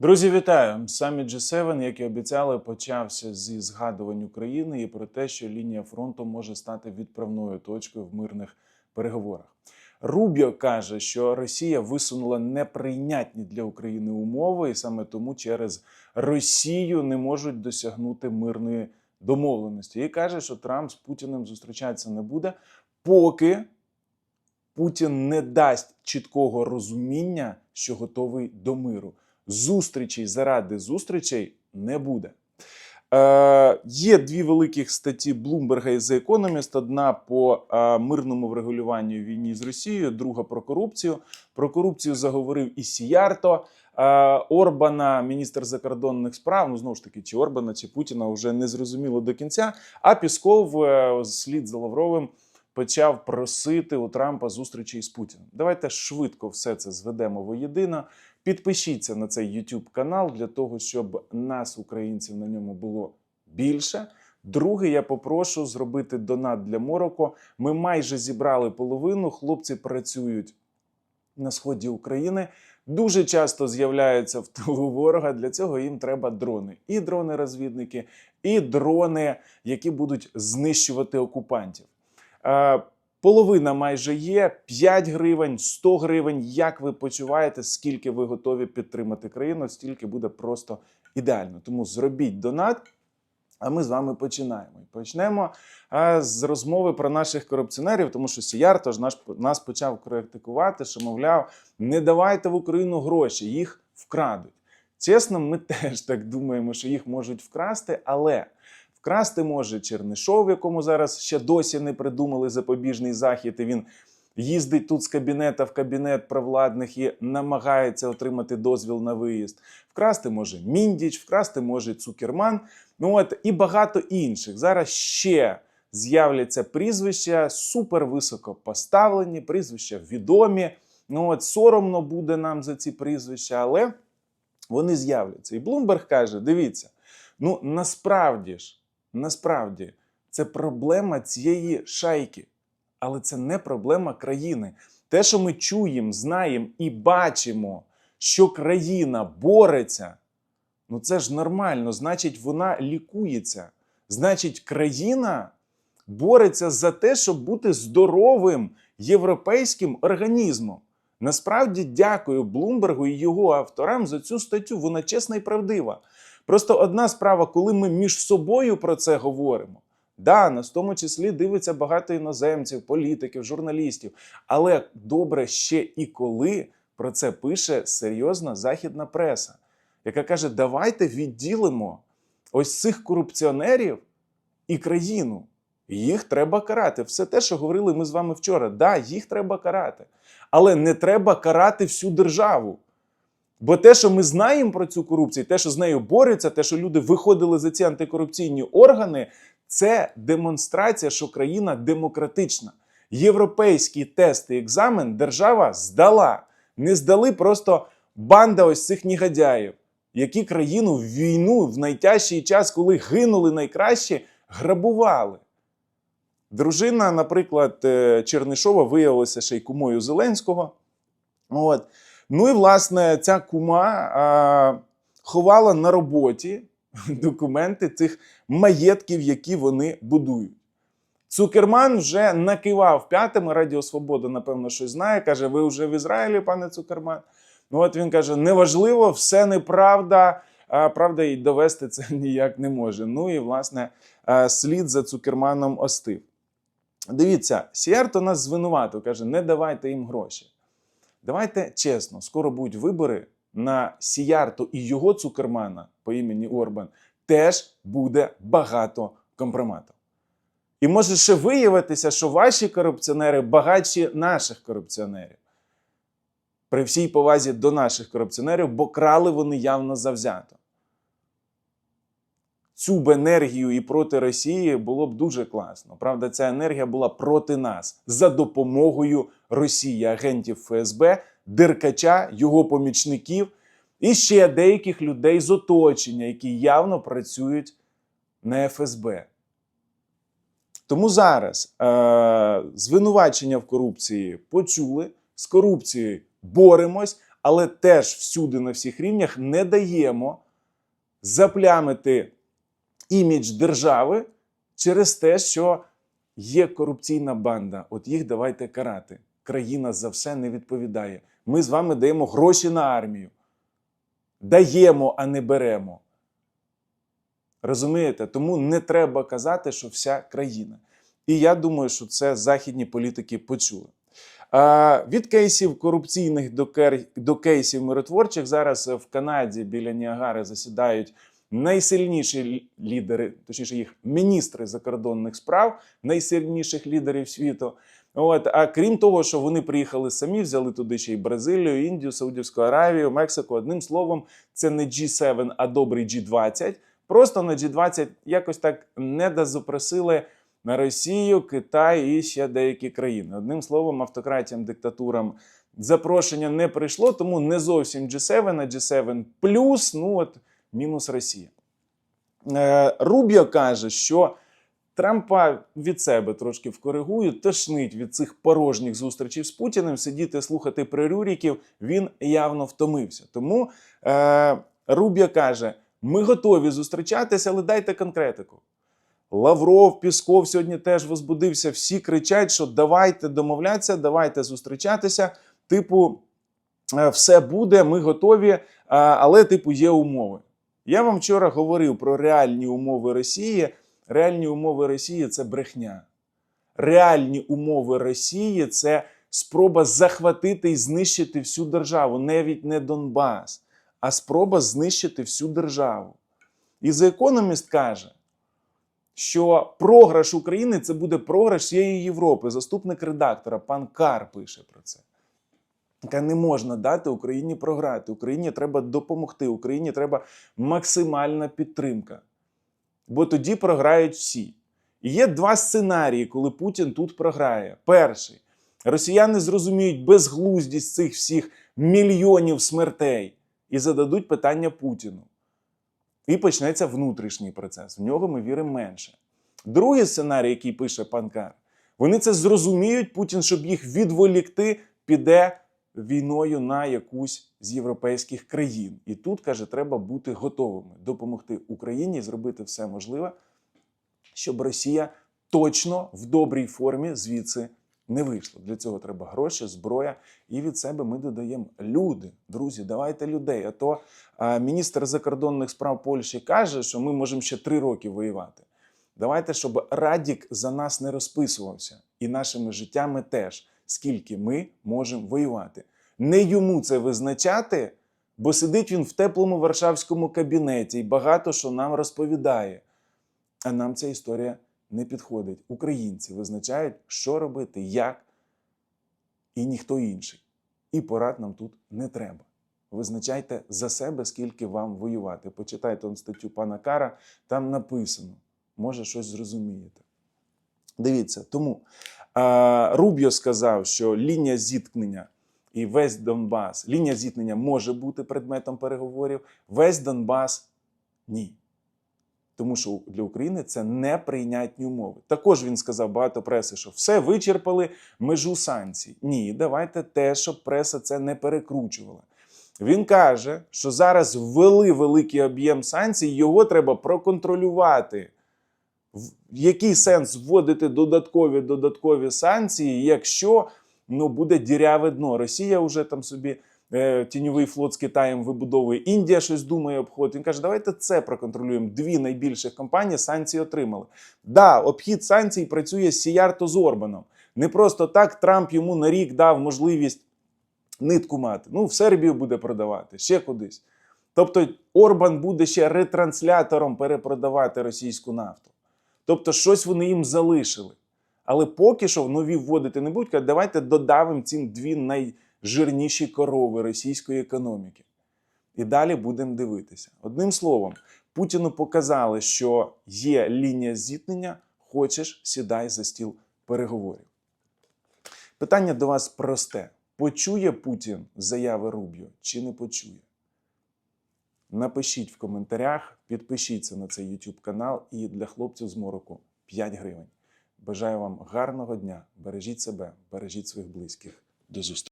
Друзі, вітаю! Саміт G7, як і обіцяли, почався зі згадувань України і про те, що лінія фронту може стати відправною точкою в мирних переговорах. Рубіо каже, що Росія висунула неприйнятні для України умови, і саме тому через Росію не можуть досягнути мирної домовленості. І каже, що Трамп з Путіним зустрічатися не буде, поки Путін не дасть чіткого розуміння, що готовий до миру. Зустрічей заради зустрічей не буде. Е, є дві великих статті Блумберга і The Economist. Одна по е, мирному врегулюванню війні з Росією, друга про корупцію. Про корупцію заговорив і Сіярто. Е, Орбана, міністр закордонних справ, ну знову ж таки, чи Орбана, чи Путіна вже не зрозуміло до кінця. А Пісков, е, слід за Лавровим, почав просити у Трампа зустрічі з Путіним. Давайте швидко все це зведемо воєдино. Підпишіться на цей YouTube канал для того, щоб нас, українців, на ньому було більше. Друге, я попрошу зробити донат для Мороко. Ми майже зібрали половину. Хлопці працюють на сході України. Дуже часто з'являються в тилу ворога. Для цього їм треба дрони. І дрони-розвідники, і дрони, які будуть знищувати окупантів. Е, Половина майже є 5 гривень, 100 гривень. Як ви почуваєте, скільки ви готові підтримати країну, стільки буде просто ідеально. Тому зробіть донат. А ми з вами починаємо. І почнемо а, з розмови про наших корупціонерів, тому що Сіяр тож наш нас почав критикувати, що мовляв, не давайте в Україну гроші, їх вкрадуть. Чесно, ми теж так думаємо, що їх можуть вкрасти, але вкрасти може Чернишов, якому зараз ще досі не придумали запобіжний захід. і Він їздить тут з кабінета в кабінет провладних і намагається отримати дозвіл на виїзд. Вкрасти може Міндіч, вкрасти може Цукерман. Ну от і багато інших. Зараз ще з'являться прізвища супервисоко поставлені, прізвища відомі. Ну от соромно буде нам за ці прізвища, але вони з'являться. І Блумберг каже: дивіться, ну насправді ж, насправді, це проблема цієї шайки, але це не проблема країни. Те, що ми чуємо, знаємо і бачимо, що країна бореться, ну це ж нормально, значить, вона лікується. Значить, країна бореться за те, щоб бути здоровим європейським організмом. Насправді дякую Блумбергу і його авторам за цю статтю. Вона чесна і правдива. Просто одна справа, коли ми між собою про це говоримо. Да, нас в тому числі дивиться багато іноземців, політиків, журналістів. Але добре ще і коли про це пише серйозна західна преса, яка каже: давайте відділимо ось цих корупціонерів і країну. Їх треба карати. Все те, що говорили ми з вами вчора. Да, їх треба карати. Але не треба карати всю державу. Бо те, що ми знаємо про цю корупцію, те, що з нею борються, те, що люди виходили за ці антикорупційні органи, це демонстрація, що країна демократична. Європейський тест і екзамен держава здала. Не здали просто банда ось цих негодяїв, які країну в війну в найтяжчий час, коли гинули найкращі, грабували. Дружина, наприклад, е, Чернишова виявилася ще й кумою Зеленського. От. Ну і власне ця кума а, ховала на роботі документи цих маєтків, які вони будують. Цукерман вже накивав п'ятими. Радіо Свобода, напевно, щось знає. Каже: ви вже в Ізраїлі, пане Цукерман. Ну от він каже: неважливо, все неправда. А правда, і довести це ніяк не може. Ну і власне слід за Цукерманом остив. Дивіться, Сіярто нас звинуватив, каже: не давайте їм гроші. Давайте чесно, скоро будуть вибори на Сіярто і його цукермана по імені Орбан теж буде багато компроматів. І може ще виявитися, що ваші корупціонери багатші наших корупціонерів. При всій повазі до наших корупціонерів, бо крали вони явно завзято. Цю б енергію і проти Росії було б дуже класно. Правда, ця енергія була проти нас за допомогою Росії, агентів ФСБ, Деркача, його помічників і ще деяких людей з оточення, які явно працюють на ФСБ. Тому зараз е- звинувачення в корупції почули, з корупцією боремось, але теж всюди на всіх рівнях не даємо заплямити імідж держави через те, що є корупційна банда. От їх давайте карати. Країна за все не відповідає. Ми з вами даємо гроші на армію. Даємо, а не беремо. Розумієте? Тому не треба казати, що вся країна. І я думаю, що це західні політики почули. А, від кейсів корупційних до, кер... до кейсів миротворчих зараз в Канаді біля Ніагари засідають найсильніші лідери, точніше їх міністри закордонних справ, найсильніших лідерів світу. От, а крім того, що вони приїхали самі, взяли туди ще й Бразилію, Індію, Саудівську Аравію, Мексику. Одним словом, це не G7, а добрий G20. Просто на G20 якось так не дозапросили на Росію, Китай і ще деякі країни. Одним словом, автократіям, диктатурам запрошення не прийшло, тому не зовсім G7, а G7 плюс, ну от мінус Росія. Е, Рубіо каже, що Трампа від себе трошки вкоригую, тошнить від цих порожніх зустрічей з Путіним, сидіти слухати прирюріків, він явно втомився. Тому е, Рубіо каже: ми готові зустрічатися, але дайте конкретику. Лавров, Пісков сьогодні теж возбудився. Всі кричать, що давайте домовлятися, давайте зустрічатися. Типу, е, все буде, ми готові, але, типу, є умови. Я вам вчора говорив про реальні умови Росії. Реальні умови Росії це брехня. Реальні умови Росії це спроба захватити і знищити всю державу, навіть не Донбас, а спроба знищити всю державу. І The Economist каже, що програш України це буде програш всієї Європи. Заступник редактора пан Кар пише про це. Яка не можна дати Україні програти. Україні треба допомогти. Україні треба максимальна підтримка. Бо тоді програють всі. І є два сценарії, коли Путін тут програє. Перший росіяни зрозуміють безглуздість цих всіх мільйонів смертей і зададуть питання Путіну. І почнеться внутрішній процес. В нього ми віримо менше. Другий сценарій, який пише пан Кар, вони це зрозуміють, Путін, щоб їх відволікти, піде війною на якусь з європейських країн. І тут, каже, треба бути готовими допомогти Україні зробити все можливе, щоб Росія точно в добрій формі звідси не вийшла. Для цього треба гроші, зброя. І від себе ми додаємо люди. Друзі, давайте людей. А то а, міністр закордонних справ Польщі каже, що ми можемо ще три роки воювати. Давайте, щоб Радік за нас не розписувався, і нашими життями теж, скільки ми можемо воювати. Не йому це визначати, бо сидить він в теплому варшавському кабінеті і багато що нам розповідає. А нам ця історія не підходить. Українці визначають, що робити, як, і ніхто інший. І порад нам тут не треба. Визначайте за себе, скільки вам воювати. Почитайте он статтю пана Кара, там написано. Може, щось зрозумієте. Дивіться, тому а, Рубіо сказав, що лінія зіткнення і весь Донбас, лінія зіткнення може бути предметом переговорів, весь Донбас ні. Тому що для України це неприйнятні умови. Також він сказав багато преси, що все вичерпали межу санкцій. Ні, давайте те, щоб преса це не перекручувала. Він каже, що зараз ввели великий об'єм санкцій, його треба проконтролювати. Який сенс вводити додаткові додаткові санкції, якщо ну, буде діряве дно? Росія вже там собі е, тіньовий флот з Китаєм вибудовує, Індія щось думає обход. Він каже, давайте це проконтролюємо. Дві найбільших компанії санкції отримали. Да, обхід санкцій працює Сіярто з Орбаном. Не просто так Трамп йому на рік дав можливість нитку мати. Ну, в Сербію буде продавати, ще кудись. Тобто Орбан буде ще ретранслятором перепродавати російську нафту. Тобто, щось вони їм залишили. Але поки що нові вводити не будуть, кажуть, давайте додавимо цим дві найжирніші корови російської економіки. І далі будемо дивитися. Одним словом, Путіну показали, що є лінія зіткнення, хочеш, сідай за стіл переговорів. Питання до вас просте: почує Путін заяви Рубіо чи не почує? Напишіть в коментарях, підпишіться на цей YouTube канал і для хлопців з мороку 5 гривень. Бажаю вам гарного дня, бережіть себе, бережіть своїх близьких. До зустрічі!